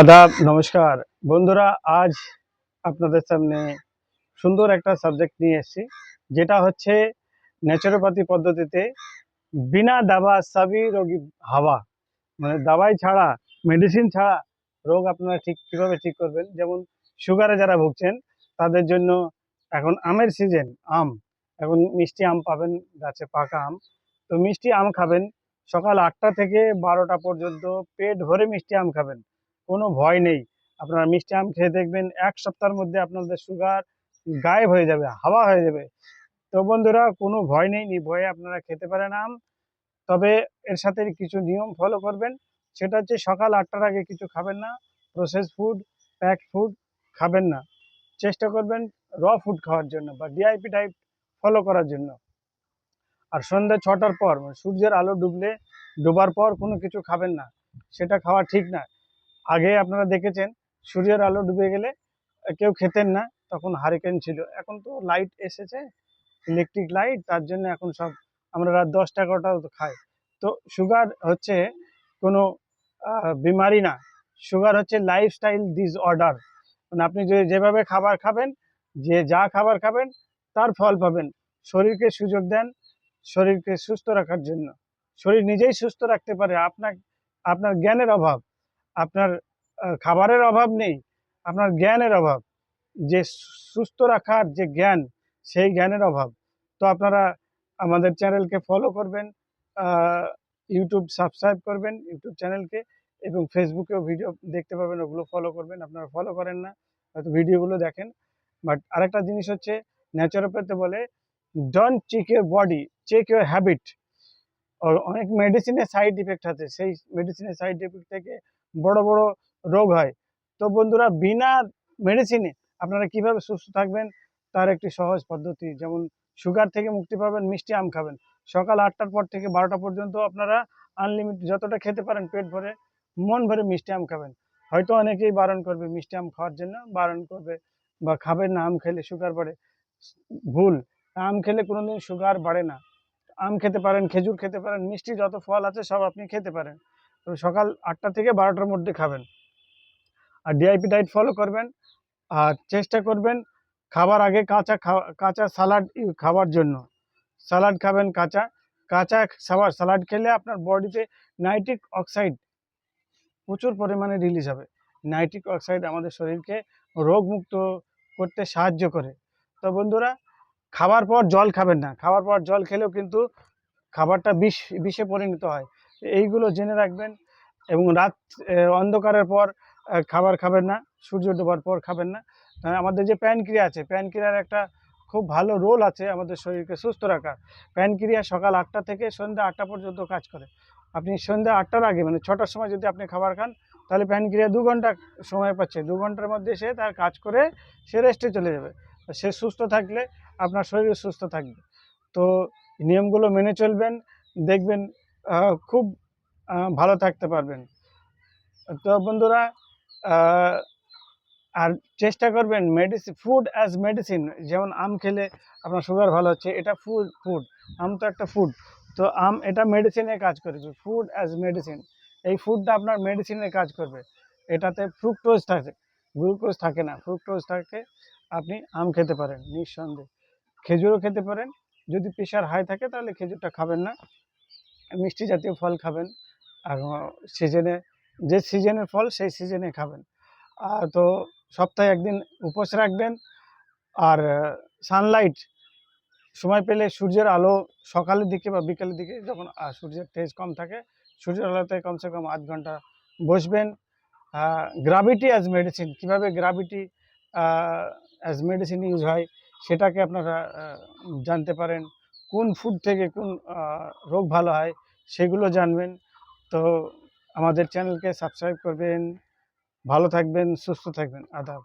আদাব, নমস্কার। বন্ধুরা, আজ আপনাদের সামনে সুন্দর একটা সাবজেক্ট নিয়ে এসেছি, যেটা হচ্ছে ন্যাচুরোপ্যাথি পদ্ধতিতে বিনা দাবা সাবি রোগী হাওয়া। মানে দাবাই ছাড়া মেডিসিন ছাড়া রোগ আপনারা ঠিক কীভাবে ঠিক করবেন? যেমন সুগারে যারা ভুগছেন, তাদের জন্য এখন আমের সিজন আম। এখন মিষ্টি আম পাবেন গাছে পাকা আম। তো মিষ্টি আম খাবেন, সকাল আটটা থেকে বারোটা পর্যন্ত পেট ভরে মিষ্টি আম খাবেন। কোনো ভয় নেই। আপনারা মিষ্টি আম খেয়ে দেখবেন, এক সপ্তাহের মধ্যে আপনাদের সুগার গায়েব হয়ে যাবে, হাওয়া হয়ে যাবে। তো বন্ধুরা, কোনো ভয় নেই নি ভয়ে আপনারা খেতে পারেন আম। তবে এর সাথে কিছু নিয়ম ফলো করবেন, সেটা হচ্ছে সকাল আটটার আগে কিছু খাবেন না প্রসেস ফুড প্যাক ফুড খাবেন না। চেষ্টা করবেন র ফুড খাওয়ার জন্য বা ডিআইপি টাইপ ফলো করার জন্য। আর সন্ধ্যা ছটার পর মানে সূর্যের আলো ডুবলে, ডোবার পর কোনো কিছু খাবেন না, সেটা খাওয়া ঠিক না। আগে আপনারা দেখেছেন, সূর্যের আলো ডুবে গেলে কেউ খেতেন না, তখন হারিকেন ছিল। এখন তো লাইট এসেছে ইলেকট্রিক লাইট তার জন্য এখন সব আমরা রাত দশটা এগারোটাও তো খাই। তো সুগার হচ্ছে কোনো বিমারি না। সুগার হচ্ছে লাইফস্টাইল ডিসঅর্ডার মানে আপনি যে, যেভাবে খাবার খাবেন, যে যা খাবার খাবেন, তার ফল পাবেন। শরীরকে সুযোগ দেন, শরীরকে সুস্থ রাখার জন্য। শরীর নিজেই সুস্থ রাখতে পারে, আপনার আপনার জ্ঞানের অভাব। আপনার খাবারের অভাব নেই, আপনার জ্ঞানের অভাব। যে সুস্থ রাখার যে জ্ঞান, সেই জ্ঞানের অভাব। তো আপনারা আমাদের চ্যানেলকে ফলো করবেন ইউটিউব সাবস্ক্রাইব করবেন ইউটিউব চ্যানেলকে এবং ফেসবুকেও ভিডিও দেখতে পাবেন, ওগুলো ফলো করবেন। আপনারা ফলো করেন না, হয়তো ভিডিওগুলো দেখেন। বাট আরেকটা জিনিস হচ্ছে ন্যাচারোপ্যাথি বলে don't check your body check your habit অনেক মেডিসিনের সাইড ইফেক্ট আছে। সেই মেডিসিনের সাইড ইফেক্ট থেকে বড় বড় রোগ হয়। তো বন্ধুরা, বিনা মেডিসিনে আপনারা কীভাবে সুস্থ থাকবেন, তার একটি সহজ পদ্ধতি, যেমন সুগার থেকে মুক্তি পাবেন, মিষ্টি আম খাবেন। সকাল আটটার পর থেকে বারোটা পর্যন্ত আপনারা আনলিমিটেড যতটা খেতে পারেন পেট ভরে, মন ভরে মিষ্টি আম খাবেন। হয়তো অনেকেই বারণ করবে, মিষ্টি আম খাওয়ার জন্য বারণ করবে বা খাবেন না, আম খেলে সুগার বাড়ে। ভুল, আম খেলে কোনোদিন সুগার বাড়ে না। আম খেতে পারেন, খেজুর খেতে পারেন, মিষ্টি যত ফল আছে সব আপনি খেতে পারেন। সকাল আটটা থেকে বারোটার মধ্যে খাবেন। আর ডিআইপি ডায়েট ফলো করবেন। আর চেষ্টা করবেন খাবার আগে কাঁচা কাঁচা সালাড খাওয়ার জন্য। সালাড খাবেন কাঁচা। কাঁচা খাবার সালাড খেলে আপনার বডিতে নাইট্রিক অক্সাইড প্রচুর পরিমাণে রিলিজ হবে। নাইট্রিক অক্সাইড আমাদের শরীরকে রোগমুক্ত করতে সাহায্য করে। তো বন্ধুরা খাবার পর জল খাবেন না। খাবার পর জল খেলেও কিন্তু খাবারটা বিষ, বিষে পরিণত হয়। এইগুলো জেনে রাখবেন এবং রাত অন্ধকারের পর খাবার খাবেন না, সূর্য ডোবার পর খাবেন না। আমাদের যে প্যানক্রিয়া আছে, প্যানক্রিয়ার একটা খুব ভালো রোল আছে আমাদের শরীরকে সুস্থ রাখার। প্যানক্রিয়া সকাল আটটা থেকে সন্ধ্যা আটটা পর্যন্ত কাজ করে। আপনি সন্ধ্যা আটটার আগে মানে ছটার সময় যদি আপনি খাবার খান, তাহলে প্যানক্রিয়া দু ঘণ্টা সময় পাচ্ছে। দু ঘণ্টার মধ্যে সে তার কাজ করে, সে রেস্টে চলে যাবে। সে সুস্থ থাকলে আপনার শরীর সুস্থ থাকবে। তো নিয়মগুলো মেনে চলবেন, দেখবেন খুব ভালো থাকতে পারবেন। তো বন্ধুরা আর চেষ্টা করবেন মেডিসিন ফুড অ্যাজ মেডিসিন যেমন আম খেলে আপনার সুগার ভালো হচ্ছে, এটা ফুড ফুড আম তো একটা ফুড তো আম এটা মেডিসিনে কাজ করে ফুড অ্যাজ মেডিসিন এই ফুডটা আপনার মেডিসিনে কাজ করবে, এটাতে ফ্রুক্টোজ থাকে গ্লুকোজ থাকে না ফ্রুক্টোজ থাকে, আপনি আম খেতে পারেন, নিঃসন্দেহে, খেজুরও খেতে পারেন, যদি প্রেশার হাই থাকে তাহলে খেজুরটা খাবেন না মিষ্টি জাতীয় ফল খাবেন। আর সিজনে যে সিজনের ফল সেই সিজনে খাবেন। আর তো সপ্তাহে একদিন উপোস রাখবেন। আর সানলাইট সময় পেলে সূর্যের আলো সকালের দিকে বা বিকালের দিকে যখন সূর্যের তেজ কম থাকে, সূর্যের আলোতে কমসে কম আধ ঘণ্টা বসবেন। গ্রাভিটি অ্যাজ মেডিসিন কীভাবে গ্রাভিটি অ্যাজ মেডিসিন ইউজ হয় সেটাকে আপনারা জানতে পারেন। কোন ফুড থেকে কোন রোগ ভালো হয় সেগুলো জানবেন। তো আমাদের চ্যানেলকে সাবস্ক্রাইব করবেন। ভালো থাকবেন, সুস্থ থাকবেন। আদাব।